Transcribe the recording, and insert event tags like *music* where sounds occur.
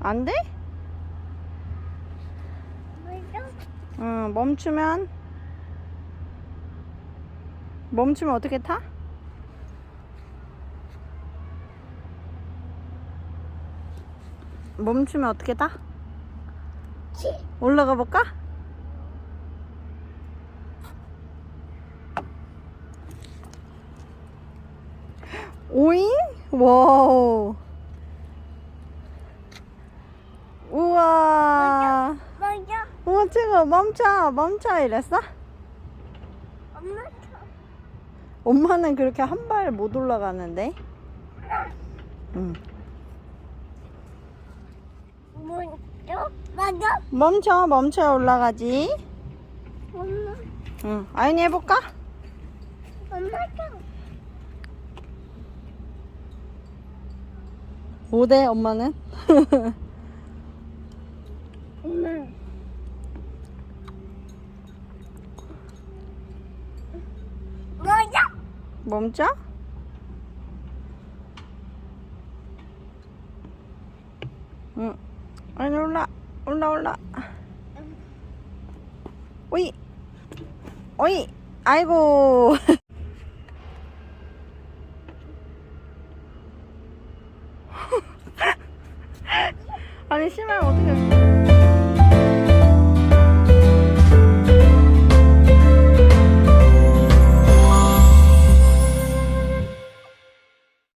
안 돼? 왜죠? 응, 멈추면 멈추면 어떻게 타? 멈추면 어떻게 타? 올라가 볼까? 오잉? 와우. 우와. 먼저 지금 멈춰, 멈춰 이랬어? 엄마 엄마는 그렇게 한 발 못 올라가는데. 응. 멈춰, 멈춰 올라가지. 엄마 응. 아윤이 해볼까? 엄마도 못해, 엄마는. *laughs* 엄마 먼저 멈춰? 응. 아윤이 올라, 올라, 올라. 오이, 오이, 아이고. *laughs* 아니, 심하면 어떻게